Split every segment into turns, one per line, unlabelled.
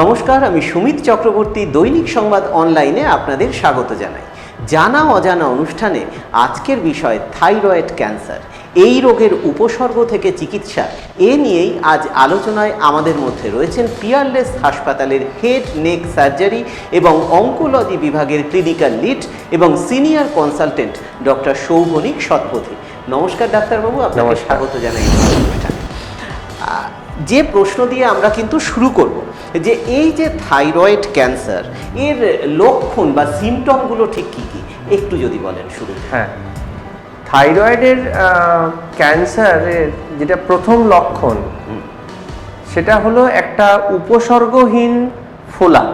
নমস্কার আমি সুমিত চক্রবর্তী দৈনিক সংবাদ অনলাইনে আপনাদের স্বাগত জানাই। জানা অজানা অনুষ্ঠানে আজকের বিষয় থাইরয়েড ক্যান্সার। এই রোগের উপসর্গ থেকে চিকিৎসা এ নিয়েই আজ আলোচনায় আমাদের মধ্যে রয়েছেন পিয়ারলেস হাসপাতালের হেড নেক সার্জারি এবং অঙ্কোলজি বিভাগের ক্লিনিক্যাল লিড এবং senior consultant doctor Soubhanik Satpathy নমস্কার ডাক্তারবাবু আপনাকে। স্বাগত জানাই অনুষ্ঠানে। যে প্রশ্ন দিয়ে আমরা কিন্তু শুরু করব যে এই যে থাইরয়েড ক্যান্সার এর লক্ষণ বা সিমটমগুলো ঠিক কী কী? একটু যদি বলেন শুরু
হ্যাঁ। থাইরয়েডের ক্যান্সারের যেটা প্রথম লক্ষণ সেটা হলো একটা উপসর্গহীন ফোলা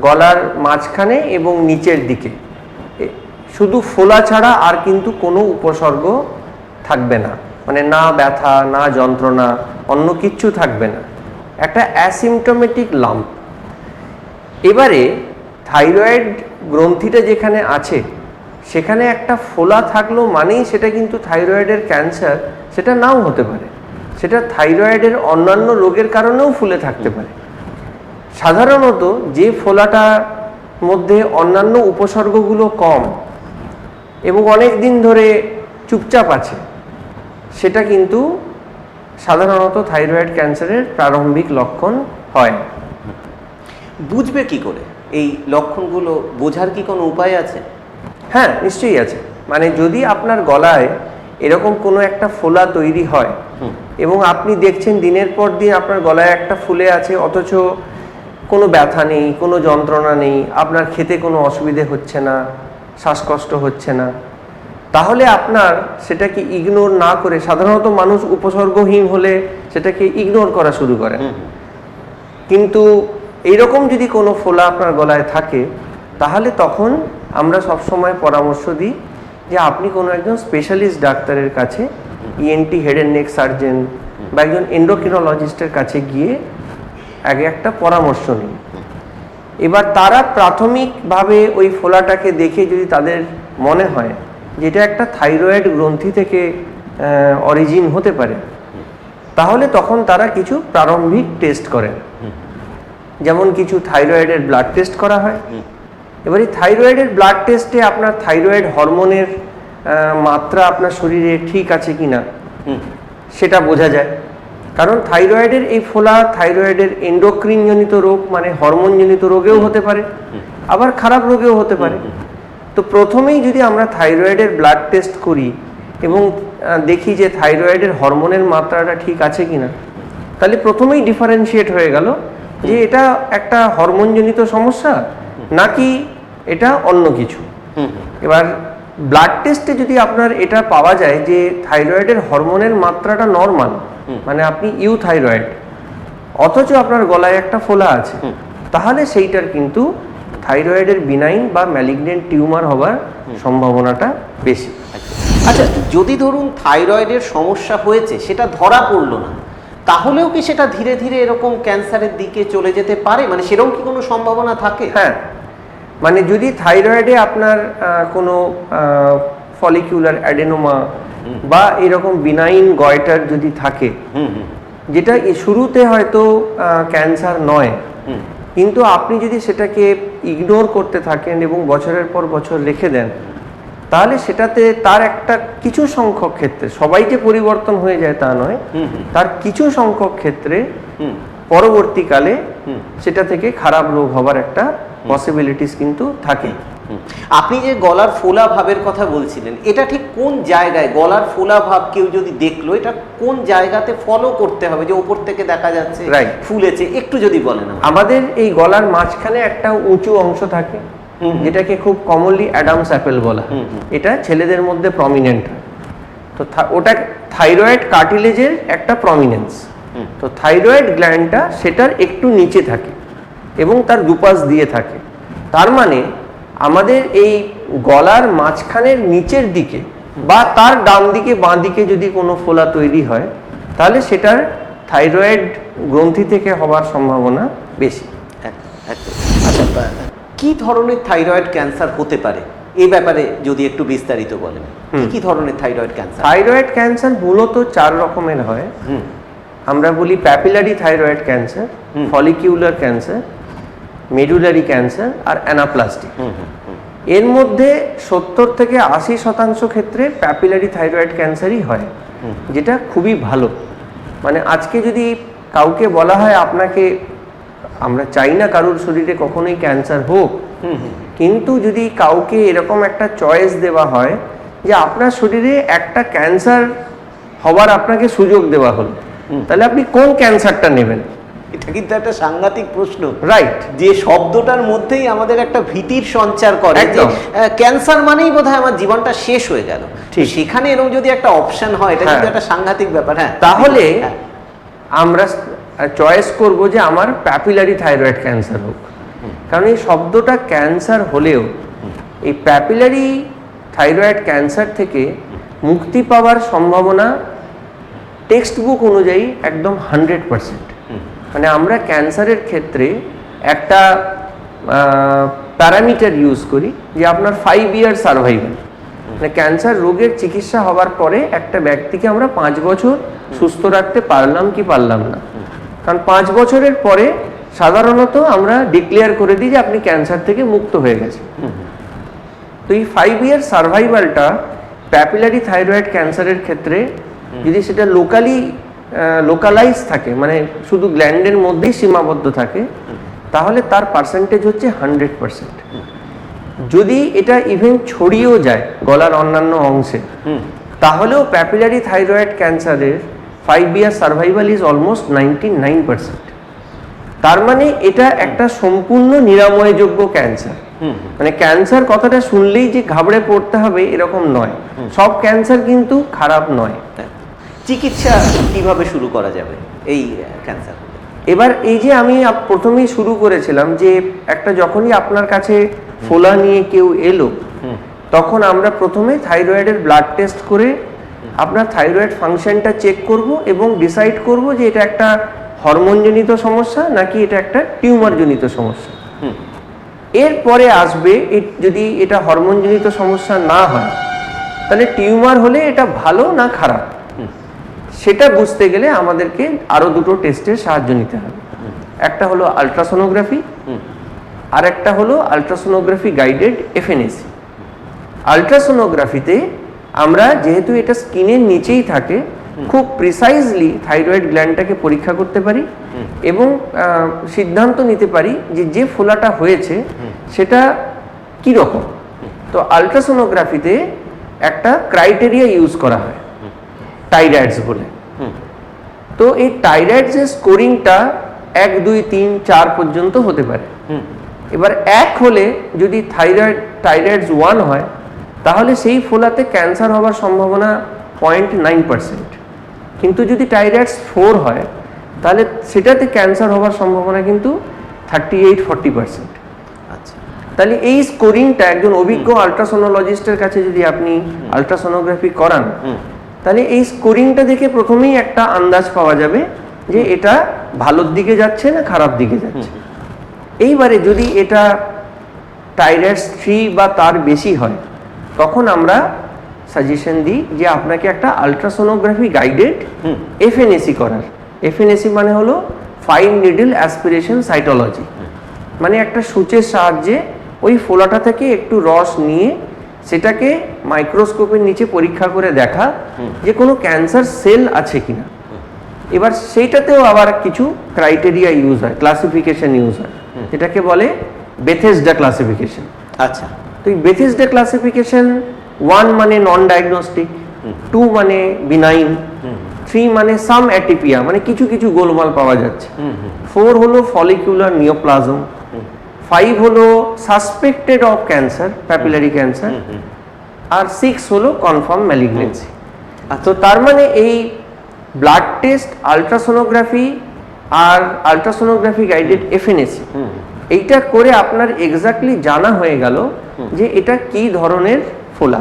গলার মাঝখানে এবং নিচের দিকে। শুধু ফোলা ছাড়া আর কিন্তু কোনো উপসর্গ থাকবে না। মানে না ব্যথা না যন্ত্রণা অন্য কিচ্ছু থাকবে না। একটা অ্যাসিমটোমেটিক লাম্প। এবারে থাইরয়েড গ্রন্থিটা যেখানে আছে, সেখানে একটা ফোলা থাকল মানেই সেটা কিন্তু থাইরয়েডের ক্যান্সার, সেটা নাও হতে পারে। সেটা থাইরয়েডের অন্যান্য রোগের কারণেও ফুলে থাকতে পারে। সাধারণত যে ফোলাটার মধ্যে অন্যান্য উপসর্গগুলো কম এবং অনেক দিন ধরে চুপচাপ আছে, সেটা কিন্তু সাধারণত থাইরয়েড ক্যান্সারের প্রারম্ভিক লক্ষণ হয়।
বুঝবে কি করে? এই লক্ষণগুলো বোঝার কি কোনো উপায় আছে?
হ্যাঁ নিশ্চয়ই আছে। মানে যদি আপনার গলায় এরকম কোনো একটা ফোলা তৈরি হয় এবং আপনি দেখছেন দিনের পর দিন আপনার গলায় একটা ফুলে আছে অথচ কোনো ব্যথা নেই কোনো যন্ত্রণা নেই আপনার খেতে কোনো অসুবিধে হচ্ছে না শ্বাসকষ্ট হচ্ছে না তাহলে আপনার সেটাকে ইগনোর না করে সাধারণত মানুষ উপসর্গহীন হলে সেটাকে ইগনোর করা শুরু করে। কিন্তু এইরকম যদি কোনো ফোলা আপনার গলায় থাকে তাহলে তখন আমরা সবসময় পরামর্শ দিই যে আপনি কোনো একজন স্পেশালিস্ট ডাক্তারের কাছে ENT head and neck surgeon বা একজন এন্ডোক্রিনোলজিস্টের কাছে গিয়ে আগে একটা পরামর্শ নিন এবার তারা প্রাথমিকভাবে ওই ফোলাটাকে দেখে যদি তাদের মনে হয় যেটা একটা থাইরয়েড গ্রন্থি থেকে অরিজিন হতে পারে। তাহলে তখন তারা কিছু প্রারম্ভিক টেস্ট করেন। যেমন কিছু থাইরয়েডের ব্লাড টেস্ট করা হয়। এবার এই থাইরয়েডের ব্লাড টেস্টে আপনার থাইরয়েড হরমোনের মাত্রা আপনার শরীরে ঠিক আছে কি
না
সেটা বোঝা যায়। কারণ থাইরয়েডের এই ফোলা থাইরয়েডের এন্ডোক্রিনজনিত রোগ মানে হরমোনজনিত রোগেও হতে পারে, আবার খারাপ রোগেও হতে পারে। তো প্রথমেই যদি আমরা থাইরয়েডের ব্লাড টেস্ট করি এবং দেখি যে থাইরয়েডের হরমোনের মাত্রাটা ঠিক আছে কিনা তাহলে প্রথমেই ডিফারেন্সিয়েট হয়ে গেল যে এটা একটা হরমোনজনিত সমস্যা নাকি এটা অন্য কিছু। এবার ব্লাড টেস্টে যদি আপনার এটা পাওয়া যায় যে থাইরয়েডের হরমোনের মাত্রাটা নর্মাল মানে আপনি ইউ থাইরয়েড অথচ আপনার গলায় একটা ফোলা আছে তাহলে সেইটার কিন্তু থাইরয়েডের বিনাইন বা ম্যালিগনেন্ট টিউমার হওয়ার সম্ভাবনাটা বেশি।
আচ্ছা যদি ধরুন থাইরয়েডের সমস্যা হয়েছে সেটা ধরা পড়ল না তাহলেও কি সেটা ধীরে ধীরে এরকম ক্যান্সারের দিকে চলে যেতে পারে? মানে সেরকম কি কোনো সম্ভাবনা থাকে?
হ্যাঁ মানে যদি থাইরয়েডে আপনার কোনো ফলিকিউলার অ্যাডেনোমা বা এরকম বিনাইন গয়টার যদি থাকে যেটা শুরুতে হয়তো ক্যান্সার নয় কিন্তু আপনি যদি সেটাকে ইগনোর করতে থাকেন এবং বছরের পর বছর রেখে দেন তাহলে সেটাতে তার একটা কিছু সংখ্যক ক্ষেত্রে সবাই যে পরিবর্তন হয়ে যায় তা নয় তার কিছু সংখ্যক ক্ষেত্রে পরবর্তীকালে। সেটা থেকে খারাপ রোগ হবার একটা পসিবিলিটিস কিন্তু থাকে।
আপনি যে গলার ফোলা ভাবের কথা বলছিলেন এটা ঠিক কোন জায়গায় গলার ফোলা ভাব কেউ যদি দেখল এটা কোন জায়গাতে ফলো করতে হবে যে ওপর থেকে দেখা যাচ্ছে. ফুলেছে একটু যদি বলেন।
আমাদের এই গলার মাঝখানে একটা উঁচু অংশ থাকে। যেটাকে খুব কমনলি অ্যাডামস অ্যাপেল বলা। এটা ছেলেদের মধ্যে প্রমিনেন্ট তো ওটা থাইরয়েড কার্টিলেজের একটা প্রমিনেন্স। তো থাইরয়েড গ্ল্যান্ডটা সেটার একটু নিচে থাকে এবং তার দুপাশ দিয়ে থাকে তার মানে আমাদের এই গলার মাঝখানের নিচের দিকে বা তার ডান দিকে বাঁ দিকে যদি কোনো ফোলা তৈরি হয় তাহলে সেটার থাইরয়েড গ্রন্থি থেকে হওয়ার সম্ভাবনা বেশি।
আচ্ছা কি ধরনের থাইরয়েড ক্যান্সার হতে পারে? এই ব্যাপারে যদি একটু বিস্তারিত বলেন। কি ধরনের থাইরয়েড ক্যান্সার?
থাইরয়েড ক্যান্সার মূলত চার রকমের হয়। আমরা বলি papillary thyroid cancer follicular cancer medullary cancer আর অ্যানাপ্লাস্টিক এর মধ্যে সত্তর থেকে আশি শতাংশ ক্ষেত্রে প্যাপিলারি থাইরয়েড ক্যান্সারই হয় যেটা খুবই ভালো। মানে আজকে যদি কাউকে বলা হয় আপনাকে আমরা চাই না কারোর শরীরে কখনোই ক্যান্সার হোক কিন্তু যদি কাউকে এরকম একটা চয়েস দেওয়া হয় যে আপনার শরীরে একটা ক্যান্সার হওয়ার আপনাকে সুযোগ দেওয়া হলো তাহলে আপনি কোন ক্যান্সারটা নেবেন?
এটা কিন্তু একটা সাংঘাতিক প্রশ্ন।
রাইট
যে শব্দটার মধ্যেই আমাদের একটা ভীতির সঞ্চার করে যে ক্যান্সার মানেই বোধহয় আমার জীবনটা শেষ হয়ে গেল।
ঠিক।
সেখানে এরকম যদি একটা অপশন হয় এটা কিন্তু
হ্যাঁ।
একটা সাংঘাতিক ব্যাপার। হ্যাঁ
তাহলে
হ্যাঁ।
আমরা চয়েস করব যে আমার প্যাপিলারি থাইরয়েড ক্যান্সার হোক। কারণ এই শব্দটা ক্যান্সার হলেও এই প্যাপিলারি থাইরয়েড ক্যান্সার থেকে মুক্তি পাওয়ার সম্ভাবনা টেক্সট বুক অনুযায়ী একদম হান্ড্রেড পারসেন্ট মানে আমরা ক্যান্সারের ক্ষেত্রে একটা প্যারামিটার ইউজ করি যে আপনার ফাইভ ইয়ার সার্ভাইভাল মানে ক্যান্সার রোগের চিকিৎসা হওয়ার পরে একটা ব্যক্তিকে আমরা পাঁচ বছর সুস্থ রাখতে পারলাম কি পারলাম না। কারণ পাঁচ বছরের পরে সাধারণত আমরা ডিক্লেয়ার করে দিই যে আপনি ক্যান্সার থেকে মুক্ত হয়ে গেছেন। তো এই ফাইভ ইয়ার সার্ভাইভালটা প্যাপিলারি থাইরয়েড ক্যান্সারের ক্ষেত্রে যদি সেটা লোকালি লোকালাইজ থাকে মানে শুধু গ্ল্যান্ডের মধ্যেই সীমাবদ্ধ থাকে তাহলে তার পার্সেন্টেজ হচ্ছে হান্ড্রেড পার্সেন্ট যদি এটা ইভেন ছড়িয়েও যায় গলার অন্যান্য অংশে তাহলেও প্যাপিলারি থাইরয়েড ক্যান্সারের five year survival is almost ninety nine percent তার মানে এটা একটা সম্পূর্ণ নিরাময়যোগ্য ক্যান্সার মানে ক্যান্সার কথাটা শুনলেই যে ঘাবড়ে পড়তে হবে এরকম নয়। সব ক্যান্সার কিন্তু খারাপ নয়।
চিকিৎসা কীভাবে শুরু করা যাবে? এই ক্যান্সার
এবার এই যে আমি প্রথমেই শুরু করেছিলাম যে একটা যখনই আপনার কাছে ফোলা নিয়ে কেউ এলো তখন আমরা প্রথমে থাইরয়েডের ব্লাড টেস্ট করে আপনার থাইরয়েড ফাংশনটা চেক করব এবং ডিসাইড করব যে এটা একটা হরমোনজনিত সমস্যা নাকি এটা একটা টিউমারজনিত সমস্যা। এরপরে আসবে যদি এটা হরমোনজনিত সমস্যা না হয় তাহলে টিউমার হলে এটা ভালো না খারাপ? সেটা বুঝতে গেলে আমাদেরকে আরও দুটো টেস্টের সাহায্য নিতে হবে। একটা হলো আলট্রাসোনোগ্রাফি আর একটা হলো আলট্রাসোনোগ্রাফি গাইডেড এফএনএসি আলট্রাসোনোগ্রাফিতে আমরা যেহেতু এটা স্কিনের নিচেই থাকে, খুব প্রিসাইজলি থাইরয়েড গ্ল্যান্ডটাকে পরীক্ষা করতে পারি এবং সিদ্ধান্ত নিতে পারি যে যে ফোলাটা হয়েছে সেটা কি রকম তো আলট্রাসোনোগ্রাফিতে একটা ক্রাইটেরিয়া ইউজ করা হয়। টাইরয়েডস বলে। তো এই টাইরয়েডসের স্কোরিংটা এক দুই তিন চার পর্যন্ত হতে পারে। এবার এক হলে যদি থাইরয়েড টাইরয়েডস ওয়ান হয় তাহলে সেই ফোলাতে ক্যান্সার হওয়ার সম্ভাবনা পয়েন্ট নাইন পার্সেন্ট কিন্তু যদি টাইরয়েডস ফোর হয় তাহলে সেটাতে ক্যান্সার হওয়ার সম্ভাবনা কিন্তু থার্টি এইট ফর্টি পার্সেন্ট
আচ্ছা।
তাহলে এই স্কোরিংটা একজন অভিজ্ঞ আলট্রাসোনোলজিস্টের কাছে যদি আপনি আলট্রাসোনোগ্রাফি করান তাহলে এই স্কোরিংটা দেখে প্রথমেই একটা আন্দাজ পাওয়া যাবে যে এটা ভালোর দিকে যাচ্ছে না খারাপ দিকে যাচ্ছে। এইবারে যদি এটা টাইরয়েডস থ্রি বা তার বেশি হয় তখন আমরা সাজেশন দিই যে আপনাকে একটা আলট্রাসোনোগ্রাফি গাইডেড এফএনএসি করার। এফএনএসি মানে হলো ফাইন নিডল অ্যাসপিরেশন সাইটোলজি মানে একটা সূচের সাহায্যে ওই ফোলাটা থেকে একটু রস নিয়ে সেটাকে মাইক্রোস্কোপের নিচে পরীক্ষা করে দেখা যে কোনো ক্যান্সার সেল আছে কিনা। এবার সেইটাতেও আবার কিছু ক্রাইটেরিয়া ইউজ হয় ক্লাসিফিকেশন ইউজ হয়। যেটাকে বলে বেথেসডা ক্লাসিফিকেশন
আচ্ছা।
তো এই বেথেসডা ক্লাসিফিকেশন ওয়ান মানে নন ডায়াগনস্টিক টু মানে বিনাইন থ্রি মানে সাম অ্যাটিপিয়া মানে কিছু কিছু গোলমাল পাওয়া যাচ্ছে। ফোর হলো ফলিকুলার নিওপ্লাজম ফাইভ হলো suspected of cancer papillary cancer R six হলো কনফার্ম ম্যালিগনেন্সি তো তার মানে এই ব্লাড টেস্ট আলট্রাসোনোগ্রাফি আর আলট্রাসোনোগ্রাফি গাইডেড এফএনএসি এইটা করে আপনার এক্স্যাক্টলি জানা হয়ে গেল যে এটা কি ধরনের ফোলা।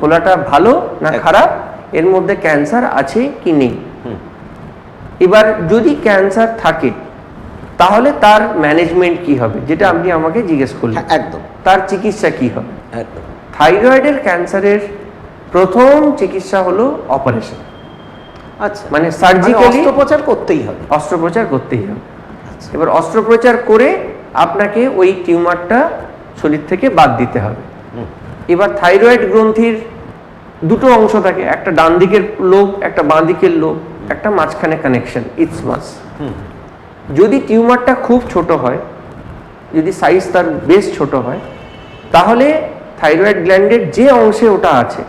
ফোলাটা ভালো না খারাপ? এর মধ্যে ক্যান্সার আছে কি নেই? এবার যদি ক্যান্সার থাকে তাহলে তার ম্যানেজমেন্ট কি হবে? যেটা আপনি আমাকে জিজ্ঞেস করলেন।
হ্যাঁ একদম।
তার চিকিৎসা কি হবে?
একদম।
থাইরয়েডের ক্যান্সারের প্রথম চিকিৎসা হলো অপারেশন।
আচ্ছা।
মানে
মানে
সার্জিক্যালি
অস্ত্রোপচার করতেই হবে।
অস্ত্রোপচার করতেই হবে। এবার অস্ত্রোপচার করে আপনাকে ওই টিউমারটা শরীর থেকে বাদ দিতে হবে। এবার থাইরয়েড গ্রন্থির দুটো অংশ থাকে। একটা ডান দিকের লোব একটা বাঁ দিকের লোব একটা মাঝখানে কানেকশন ইটসমাস
হুম।
যদি টিউমারটা খুব ছোট হয় যদি সাইজ তার বেশ ছোট হয় তাহলে থাইরয়েড গ্ল্যান্ডের যে অংশে ওটা আছে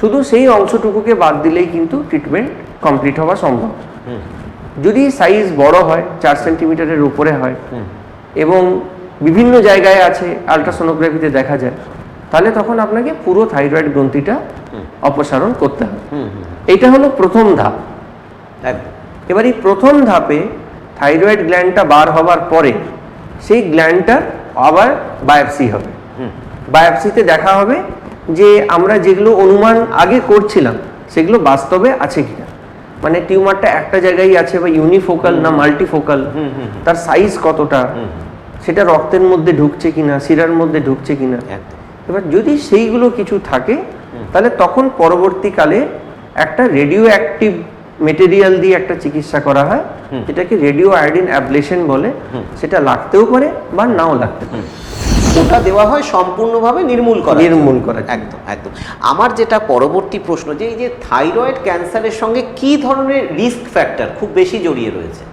শুধু সেই অংশটুকুকে বাদ দিলেই কিন্তু ট্রিটমেন্ট কমপ্লিট হওয়া সম্ভব। যদি সাইজ বড় হয় চার সেন্টিমিটারের উপরে হয় এবং বিভিন্ন জায়গায় আছে আলট্রাসোনোগ্রাফিতে দেখা যায় তাহলে তখন আপনাকে পুরো থাইরয়েড গ্রন্থিটা অপসারণ করতে হবে। এইটা হলো প্রথম ধাপ। এবার এই প্রথম ধাপে থাইরয়েড গ্ল্যান্ডটা বার হবার পরে সেই গ্ল্যান্ডটার আবার বায়োপসি হবে। বায়োপসিতে দেখা হবে যে আমরা যেগুলো অনুমান আগে করছিলাম সেগুলো বাস্তবে আছে কিনা। মানে টিউমারটা একটা জায়গায় আছে বা ইউনিফোকাল না মাল্টিফোকাল। তার সাইজ কতটা সেটা রক্তের মধ্যে ঢুকছে কিনা শিরার মধ্যে ঢুকছে কিনা। এবার যদি সেইগুলো কিছু থাকে তাহলে তখন পরবর্তীকালে একটা রেডিও অ্যাক্টিভ মেটেরিয়াল দিয়ে একটা চিকিৎসা করা হয়। যেটাকে রেডিও আয়োডিন অ্যাবলেশন বলে। সেটা লাগতেও পারে বা নাও লাগতে পারে
ওটা দেওয়া হয় সম্পূর্ণভাবে নির্মূল করা
নির্মূল জন্য।
একদম একদম আমার যেটা পরবর্তী প্রশ্ন যে এই যে থাইরয়েড ক্যান্সারের সঙ্গে কি ধরনের রিস্ক ফ্যাক্টর খুব বেশি জড়িয়ে রয়েছে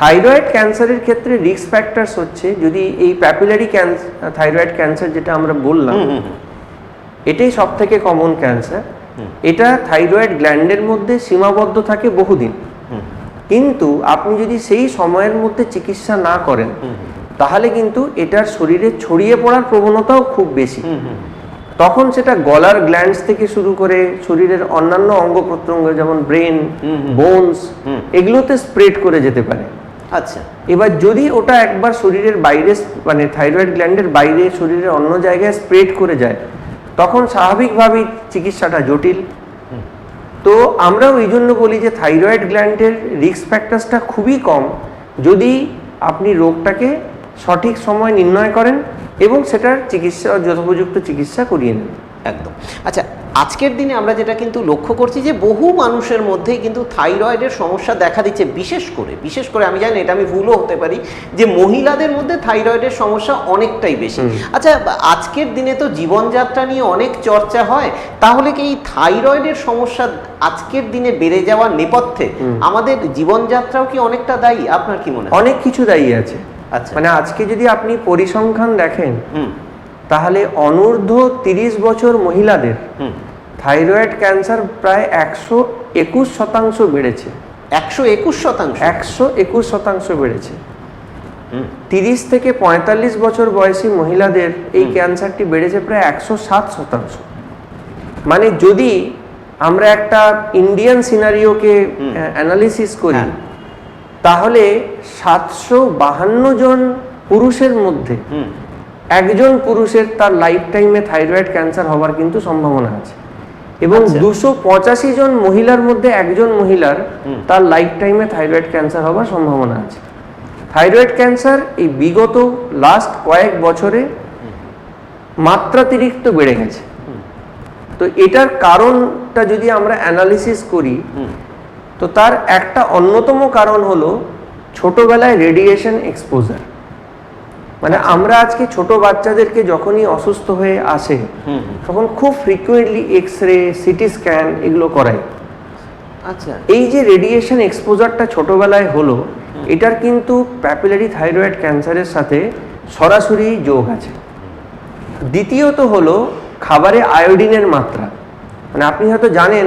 থাইরয়েড ক্যান্সারের ক্ষেত্রে রিস্ক ফ্যাক্টরস হচ্ছে যদি এই প্যাপুলারি ক্যান্সার থাইরয়েড ক্যান্সার যেটা আমরা বললাম। এটাই সব থেকে কমন ক্যান্সার। এটা থাইরয়েড গ্ল্যান্ডের মধ্যে সীমাবদ্ধ থাকে বহুদিন। কিন্তু আপনি যদি সেই সময়ের মধ্যে চিকিৎসা না করেন তাহলে কিন্তু এটার শরীরে ছড়িয়ে পড়ার প্রবণতাও খুব বেশি। তখন সেটা গলার গ্ল্যান্ডস থেকে শুরু করে শরীরের অন্যান্য অঙ্গ প্রত্যঙ্গ যেমন ব্রেন। বোনস এগুলোতে স্প্রেড করে যেতে পারে।
আচ্ছা।
এবার যদি ওটা একবার শরীরের বাইরে মানে থাইরয়েড গ্ল্যান্ডের বাইরে শরীরের অন্য জায়গায় স্প্রেড করে যায় তখন স্বাভাবিকভাবেই চিকিৎসাটা জটিল। তো আমরা ওই জন্য বলি যে থাইরয়েড গ্ল্যান্ডের রিস্ক ফ্যাক্টার্সটা খুবই কম। যদি আপনি রোগটাকে সঠিক সময় নির্ণয় করেন এবং সেটার চিকিৎসা, যথোপযুক্ত চিকিৎসা করিয়ে নেন।
একদম। আচ্ছা আজকের দিনে আমরা যেটা কিন্তু লক্ষ্য করছি যে বহু মানুষের মধ্যেই কিন্তু থাইরয়েডের সমস্যা দেখা দিচ্ছে বিশেষ করে বিশেষ করে আমি জানি এটা আমি ভুলও হতে পারি যে মহিলাদের মধ্যে থাইরয়েডের সমস্যা অনেকটাই বেশি। আচ্ছা আজকের দিনে তো জীবনযাত্রা নিয়ে অনেক চর্চা হয় তাহলে কি এই থাইরয়েডের সমস্যা আজকের দিনে বেড়ে যাওয়ার নেপথ্যে আমাদের জীবনযাত্রাও কি অনেকটা দায়ী? আপনার কি মনে হয়?
অনেক কিছু দায়ী আছে।
আচ্ছা।
মানে আজকে যদি আপনি পরিসংখ্যান দেখেন
হুম।
তাহলে অনূর্ধ্ব তিরিশ বছর মহিলাদের থাইরয়েড ক্যান্সার প্রায় একশো একুশ শতাংশ বেড়েছে।
একশো একুশ শতাংশ?
একশো একুশ শতাংশ বেড়েছে। তিরিশ থেকে পঁয়তাল্লিশ বছর বয়সী মহিলাদের এই ক্যান্সারটি বেড়েছে প্রায় একশো সাত শতাংশ। মানে যদি আমরা একটা ইন্ডিয়ান সিনারিওকে অ্যানালিসিস করি
হ্যাঁ।
তাহলে সাতশো বাহান্ন জন পুরুষের মধ্যে একজন পুরুষের তার লাইফ টাইমে থাইরয়েড ক্যান্সার হওয়ার কিন্তু সম্ভাবনা আছে। এবং
আচ্ছা।
দুশো পঁচাশি জন মহিলার মধ্যে একজন মহিলার তার লাইফ টাইমে থাইরয়েড ক্যান্সার হওয়ার সম্ভাবনা আছে। থাইরয়েড ক্যান্সার এই বিগত লাস্ট কয়েক বছরে মাত্রাতিরিক্ত বেড়ে গেছে। তো এটার কারণটা যদি আমরা অ্যানালিসিস করি তো তার একটা অন্যতম কারণ হলো ছোটবেলায় রেডিয়েশন এক্সপোজার মানে আমরা আজকে ছোট বাচ্চাদেরকে যখনই অসুস্থ হয়ে আসে। তখন খুব frequently X ray CT scan এগুলো করাই।
আচ্ছা।
এই যে রেডিয়েশন এক্সপোজারটা ছোটবেলায় হলো এটার কিন্তু প্যাপিলারি থাইরয়েড ক্যান্সারের সাথে সরাসরি যোগ আছে। দ্বিতীয়ত হলো খাবারে আয়োডিনের মাত্রা। মানে আপনি হয়তো জানেন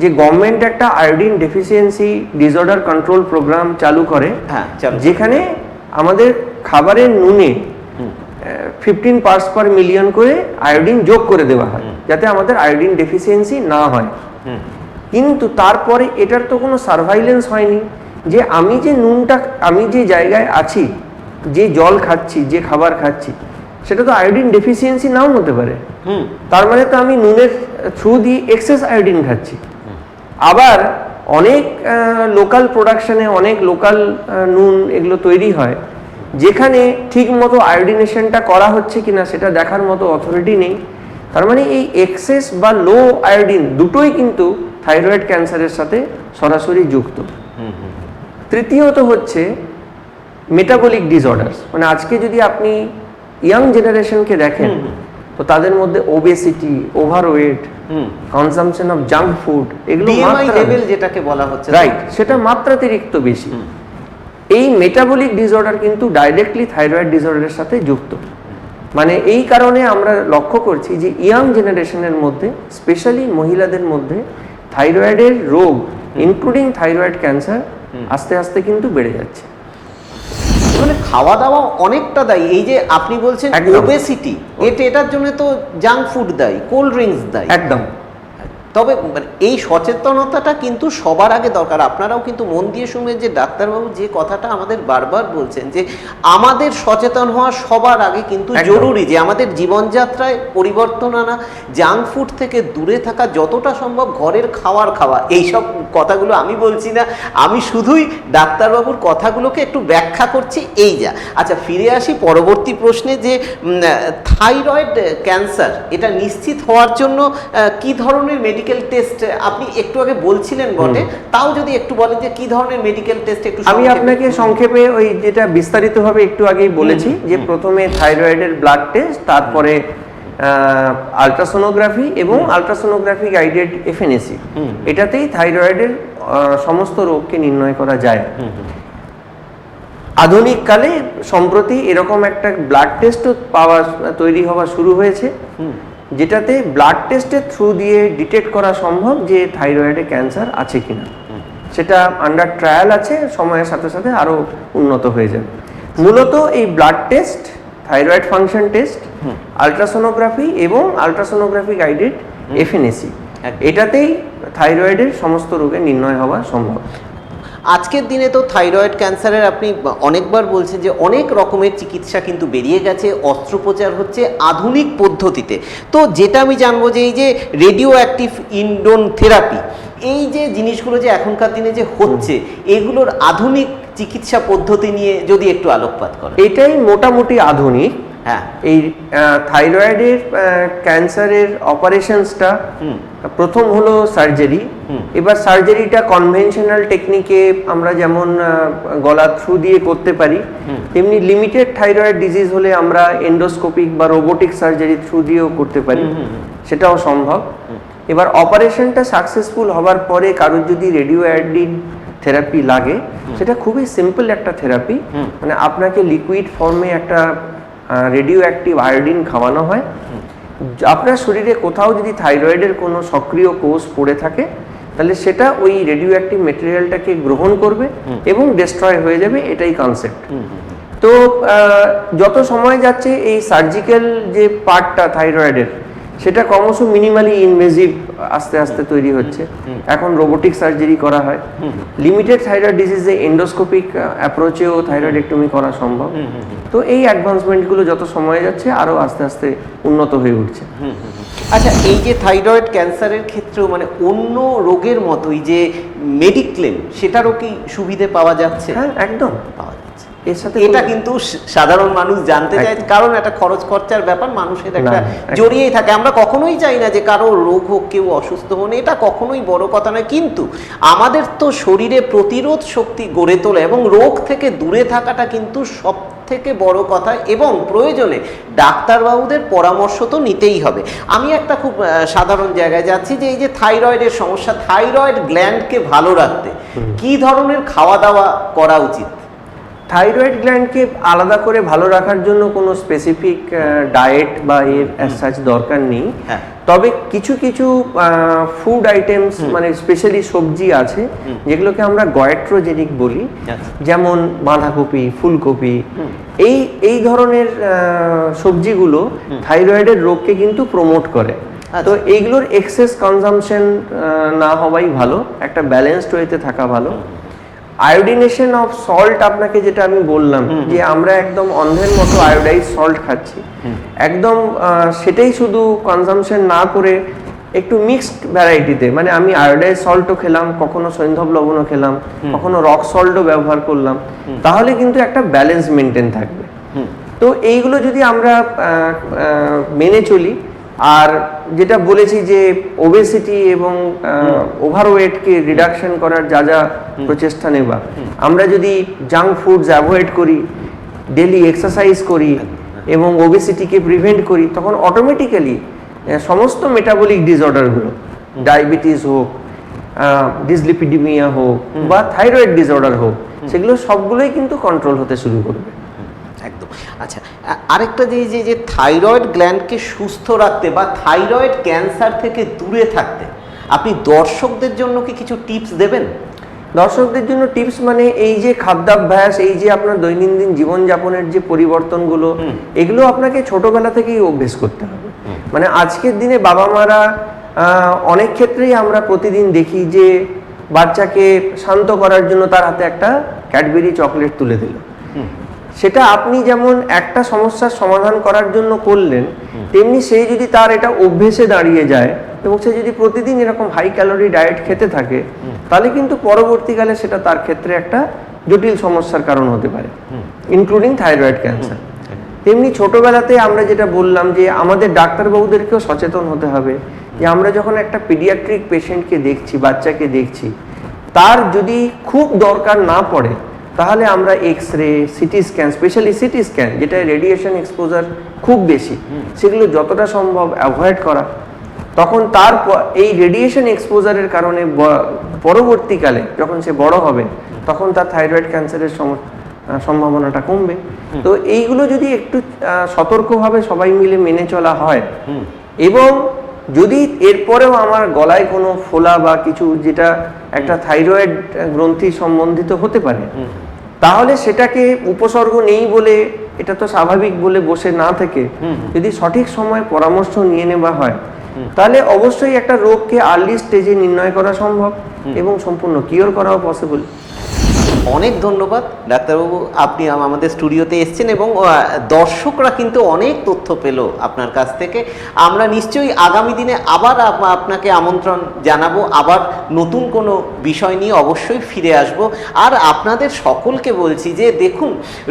যে গভর্নমেন্ট একটা iodine deficiency disorder control programme চালু করে
হ্যাঁ
যেখানে আমাদের খাবারের নুনে ফিফটিন পার্টস পার মিলিয়ন করে আয়োডিন যোগ করে দেওয়া হয় যাতে আমাদের আয়োডিন ডেফিসিয়েন্সি না হয়। কিন্তু তারপরে এটার তো কোনো সার্ভাইলেন্স হয়নি যে আমি যে নুনটা আমি যে জায়গায় আছি যে জল খাচ্ছি যে খাবার খাচ্ছি সেটা তো আয়োডিন ডেফিসিয়েন্সি নাও হতে পারে। তার মানে তো আমি নুনের থ্রু দিয়ে এক্সেস আয়োডিন খাচ্ছি। আবার অনেক লোকাল প্রোডাকশনে অনেক লোকাল নুন এগুলো তৈরি হয় যেখানে ঠিক মতো আয়োডিনেশনটা করা হচ্ছে কিনা সেটা দেখার মতো অথরিটি নেই। তার মানে এই এক্সেস বা লো আয়োডিন দুটোই কিন্তু থাইরয়েড ক্যান্সারের সাথে সরাসরি যুক্ত। তৃতীয়ত হচ্ছে মেটাবলিক ডিসঅর্ডার্স মানে আজকে যদি আপনি ইয়াং জেনারেশনকে দেখেন তো তাদের মধ্যে ওবেসিটি ওভারওয়েট
হুম।
কনজাম্পশন অফ জাঙ্ক ফুড এগুলো
লেভেল যেটাকে বলা হচ্ছে
রাইট সেটা মাত্রাতিরিক্ত বেশি। এই মেটাবলিক ডিসঅর্ডার কিন্তু ডাইরেক্টলি থাইরয়েড ডিসঅর্ডারের সাথে যুক্ত। মানে এই কারণে আমরা লক্ষ্য করছি যে ইয়াং জেনারেশনের মধ্যে স্পেশালি মহিলাদের মধ্যে থাইরয়েডের রোগ ইনক্লুডিং থাইরয়েড ক্যান্সার আস্তে আস্তে কিন্তু বেড়ে যাচ্ছে।
মানে খাওয়া দাওয়া অনেকটা দায়ী। এই যে আপনি বলছেন। ওবেসিটি এটা এটার জন্য তো জাঙ্ক ফুড দায়ী কোল্ড ড্রিঙ্কস দায়ী।
একদম।
তবে মানে এই সচেতনতাটা কিন্তু সবার আগে দরকার। আপনারাও কিন্তু মন দিয়ে শুনবেন যে ডাক্তারবাবু যে কথাটা আমাদের বারবার বলছেন যে আমাদের সচেতন হওয়া সবার আগে কিন্তু জরুরি যে আমাদের জীবনযাত্রায় পরিবর্তন আনা জাঙ্ক ফুড থেকে দূরে থাকা যতটা সম্ভব ঘরের খাওয়ার খাওয়া। এইসব কথাগুলো আমি বলছি না। আমি শুধুই ডাক্তারবাবুর কথাগুলোকে একটু ব্যাখ্যা করছি এই যা। আচ্ছা ফিরে আসি পরবর্তী প্রশ্নে যে থাইরয়েড ক্যান্সার এটা নিশ্চিত হওয়ার জন্য কি ধরনের মেডিকেল টেস্ট আপনি একটু আগে বলছিলেন বটে তাও যদি একটু বলেন যে কি ধরনের মেডিকেল টেস্ট একটু
আমি আপনাকে সংক্ষেপে ওই যেটা বিস্তারিতভাবে একটু আগেই বলেছি যে প্রথমে থাইরয়েডের ব্লাড টেস্ট তারপরে আলট্রাসোনোগ্রাফি এবং আলট্রাসোনোগ্রাফি গাইডেড এফএনএসি এটাতেই থাইরয়েডের সমস্ত রোগকে নির্ণয় করা যায়। আধুনিক কালে সম্প্রতি এরকম একটা ব্লাড টেস্টও পাওয়া তৈরি হওয়া শুরু হয়েছে। যেটাতে ব্লাড টেস্টের থ্রু দিয়ে ডিটেক্ট করা সম্ভব যে থাইরয়েডে ক্যান্সার আছে কিনা। সেটা আন্ডার ট্রায়াল আছে সময়ের সাথে সাথে আরও উন্নত হয়ে যাবে। মূলত এই blood test thyroid function test ultrasonography এবং আলট্রাসোনোগ্রাফি গাইডেড এফএনএসি এটাতেই থাইরয়েডের সমস্ত রোগের নির্ণয় হওয়া সম্ভব।
আজকের দিনে তো থাইরয়েড ক্যান্সারের আপনি অনেকবার বলছেন যে অনেক রকমের চিকিৎসা কিন্তু বেরিয়ে গেছে, অস্ত্রোপচার হচ্ছে আধুনিক পদ্ধতিতে। তো যেটা আমি জানব যে এই যে রেডিও অ্যাক্টিভ ইন্ডোন থেরাপি এই যে জিনিসগুলো যে এখনকার দিনে যে হচ্ছে, এগুলোর আধুনিক চিকিৎসা পদ্ধতি নিয়ে যদি একটু আলোকপাত করেন।
এটাই মোটামুটি আধুনিক।
হ্যাঁ
এই থাইরয়েডের ক্যান্সারের অপারেশনসটা প্রথম হলো সার্জারি এবার সার্জারিটা কনভেনশনাল টেকনিকে আমরা যেমন গলা থ্রু দিয়ে করতে পারি তেমনি লিমিটেড থাইরয়েড ডিজিজ হলে আমরা এন্ডোস্কোপিক বা রোবোটিক সার্জারি থ্রু দিয়েও করতে পারি। সেটাও সম্ভব। এবার অপারেশনটা সাকসেসফুল হবার পরে কারোর যদি রেডিও অ্যাডিন থেরাপি লাগে সেটা খুবই সিম্পল একটা থেরাপি মানে আপনাকে লিকুইড ফর্মে একটা রেডিও অ্যাক্টিভ আয়োডিন খাওয়ানো হয়। আপনার শরীরে কোথাও যদি থাইরয়েডের কোনো সক্রিয় কোষ পড়ে থাকে তাহলে সেটা ওই রেডিও অ্যাক্টিভ মেটেরিয়ালটাকে গ্রহণ করবে এবং ডিস্ট্রয় হয়ে যাবে এটাই কনসেপ্ট। তো যত সময় যাচ্ছে এই সার্জিক্যাল যে পার্টটা থাইরয়েডের সেটা ক্রমশ মিনিমালি ইনভেসিভ আস্তে আস্তে তৈরি হচ্ছে। এখন রোবোটিক সার্জারি করা হয়। লিমিটেড থাইরয়েড ডিজিজে এন্ডোস্কোপিক অ্যাপ্রোচেও থাইরয়েডেক্টমি করা সম্ভব। তো এই অ্যাডভান্সমেন্টগুলো যত সময় যাচ্ছে আরও আস্তে আস্তে উন্নত হয়ে উঠছে।
আচ্ছা এই যে থাইরয়েড ক্যান্সারের ক্ষেত্রেও মানে অন্য রোগের মতোই যে মেডিক্লেম সেটারও কি সুবিধে পাওয়া যাচ্ছে?
হ্যাঁ একদম।
পাওয়া যাচ্ছে।
এর সাথে
এটা কিন্তু সাধারণ মানুষ জানতে চায় কারণ একটা খরচ খরচার ব্যাপার মানুষের একটা জড়িয়েই থাকে। আমরা কখনোই চাই না যে কারও রোগ হোক কেউ অসুস্থ হন এটা কখনোই বড় কথা নয়। কিন্তু আমাদের তো শরীরে প্রতিরোধ শক্তি গড়ে তোলা এবং রোগ থেকে দূরে থাকাটা কিন্তু সব থেকে বড় কথা এবং প্রয়োজনে ডাক্তারবাবুদের পরামর্শ তো নিতেই হবে। আমি একটা খুব সাধারণ জায়গায় যাচ্ছি যে এই যে থাইরয়েডের সমস্যা থাইরয়েড গ্ল্যান্ডকে ভালো রাখতে কি ধরনের খাওয়া দাওয়া করা উচিত?
থাইরয়েড গ্ল্যান্ডকে আলাদা করে ভালো রাখার জন্য কোনো স্পেসিফিক ডায়েট বা এর সাচ দরকার নেই।
হ্যাঁ।
তবে কিছু কিছু ফুড আইটেমস মানে স্পেশালি সবজি আছে যেগুলোকে আমরা গয়েট্রোজেনিক বলি।
আচ্ছা।
যেমন বাঁধাকপি ফুলকপি। এই এই ধরনের সবজিগুলো থাইরয়েডের রোগকে কিন্তু প্রমোট করে।
আচ্ছা।
তো এইগুলোর এক্সেস কনজামশন না হওয়াই ভালো। একটা ব্যালেন্সড ওয়েতে থাকা ভালো। আয়োডিনেশন অফ সল্ট আপনাকে যেটা আমি বললাম যে আমরা একদম অন্ধের মতো আয়োডাইজ সল্ট খাচ্ছি। একদম সেটাই শুধু কনজামশন না করে একটু মিক্সড ভ্যারাইটিতে মানে আমি আয়োডাইজ সল্টও খেলাম কখনো সৈন্ধব লবণও খেলাম কখনো রক সল্টও ব্যবহার করলাম। তাহলে কিন্তু একটা ব্যালেন্স মেনটেন থাকবে। তো এইগুলো যদি আমরা মেনে চলি আর যেটা বলেছি যে ওবেসিটি এবং ওভারওয়েটকে রিডাকশন করার যা যা প্রচেষ্টা নেবা আমরা যদি জাঙ্ক ফুডস অ্যাভয়েড করি ডেলি এক্সারসাইজ করি এবং ওবেসিটিকে প্রিভেন্ট করি তখন অটোমেটিক্যালি সমস্ত মেটাবলিক ডিসঅর্ডারগুলো ডায়াবেটিস হোক ডিসলিপিডিমিয়া হোক বা থাইরয়েড ডিসঅর্ডার হোক সেগুলো সবগুলোই কিন্তু কন্ট্রোল হতে শুরু করবে।
একদম। আচ্ছা আরেকটা যে যে যে থাইরয়েড গ্ল্যান্ডকে সুস্থ রাখতে বা থাইরয়েড ক্যান্সার থেকে দূরে থাকতে আপনি দর্শকদের জন্য কি কিছু টিপস দেবেন?
দর্শকদের জন্য টিপস মানে এই যে খাদ্যাভ্যাস এই যে আপনার দৈনন্দিন জীবনযাপনের যে পরিবর্তনগুলো এগুলো আপনাকে ছোটবেলা থেকেই অভ্যেস করতে হবে। মানে আজকের দিনে বাবা মারা অনেক ক্ষেত্রেই আমরা প্রতিদিন দেখি যে বাচ্চাকে শান্ত করার জন্য তার হাতে একটা ক্যাডবেরি চকলেট তুলে দিল। সেটা আপনি যেমন একটা সমস্যার সমাধান করার জন্য করলেন, তেমনি সেই যদি তার এটা অভ্যেসে দাঁড়িয়ে যায় এবং সে যদি প্রতিদিন এরকম হাই ক্যালোরি ডায়েট খেতে থাকে, তাহলে কিন্তু পরবর্তীকালে সেটা তার ক্ষেত্রে একটা জটিল সমস্যার কারণ হতে পারে ইনক্লুডিং থাইরয়েড ক্যান্সার তেমনি ছোটবেলাতে আমরা যেটা বললাম যে আমাদের ডাক্তারবাবুদেরকেও সচেতন হতে হবে যে আমরা যখন একটা পিডিয়াট্রিক পেশেন্টকে দেখছি, বাচ্চাকে দেখছি, তার যদি খুব দরকার না পড়ে তাহলে আমরা X ray CT scan specially CT scan যেটা রেডিয়েশন এক্সপোজার খুব বেশি সেগুলো যতটা সম্ভব অ্যাভয়েড করা। তখন তার এই রেডিয়েশন এক্সপোজারের কারণে পরবর্তীকালে যখন সে বড় হবে তখন তার থাইরয়েড ক্যান্সারের সম্ভাবনাটা কমবে। তো এইগুলো যদি একটু সতর্কভাবে সবাই মিলে মেনে চলা হয় এবং যদি এরপরেও আমার গলায় কোনো ফোলা বা কিছু যেটা একটা থাইরয়েড গ্রন্থি সম্বন্ধিত হতে পারে তাহলে সেটাকে উপসর্গ নেই বলে এটা তো স্বাভাবিক বলে বসে না থেকে যদি সঠিক সময় পরামর্শ নিয়ে নেওয়া হয় তাহলে অবশ্যই একটা রোগকে আর্লি স্টেজে নির্ণয় করা সম্ভব এবং সম্পূর্ণ কিওর করাও পসিবল
অনেক ধন্যবাদ। ডাক্তারবাবু, আপনি আমাদের স্টুডিওতে এসেছেন এবং দর্শকরা কিন্তু অনেক তথ্য পেল আপনার কাছ থেকে। আমরা নিশ্চয়ই আগামী দিনে আবার আপনাকে আমন্ত্রণ জানাব। আবার নতুন কোনো বিষয় নিয়ে অবশ্যই ফিরে আসব। আর আপনাদের সকলকে বলছি যে, দেখুন,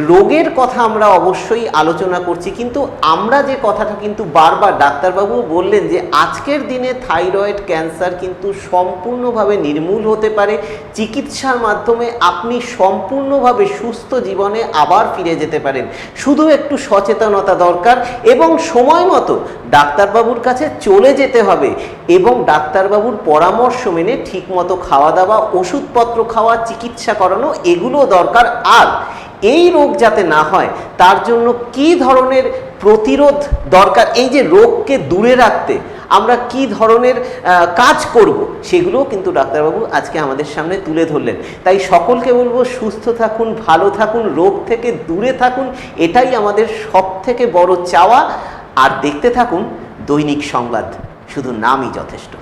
রোগের কথা আমরা অবশ্যই আলোচনা করছি, কিন্তু আমরা যে কথাটা কিন্তু বারবার ডাক্তারবাবু বললেন যে, আজকের দিনে থাইরয়েড ক্যান্সার কিন্তু সম্পূর্ণভাবে নির্মূল হতে পারে। চিকিৎসার মাধ্যমে আপনি সম্পূর্ণভাবে সুস্থ জীবনে আবার ফিরে যেতে পারেন। শুধু একটু সচেতনতা দরকার এবং সময় মতো ডাক্তারবাবুর কাছে চলে যেতে হবে এবং ডাক্তারবাবুর পরামর্শ মেনে ঠিকমতো খাওয়া দাওয়া, ওষুধপত্র খাওয়া, চিকিৎসা করানো, এগুলো দরকার। আর এই রোগ যাতে না হয়, তার জন্য কি ধরনের প্রতিরোধ দরকার? এই যে রোগকে দূরে রাখতে আমরা কি ধরনের কাজ করব, সেগুলোও কিন্তু ডাক্তারবাবু আজকে আমাদের সামনে তুলে ধরলেন। তাই সকলকে বলব, সুস্থ থাকুন, ভালো থাকুন, রোগ থেকে দূরে থাকুন, এটাই আমাদের সব থেকে বড় চাওয়া। আর দেখতে থাকুন দৈনিক সংবাদ, শুধু নামই যথেষ্ট।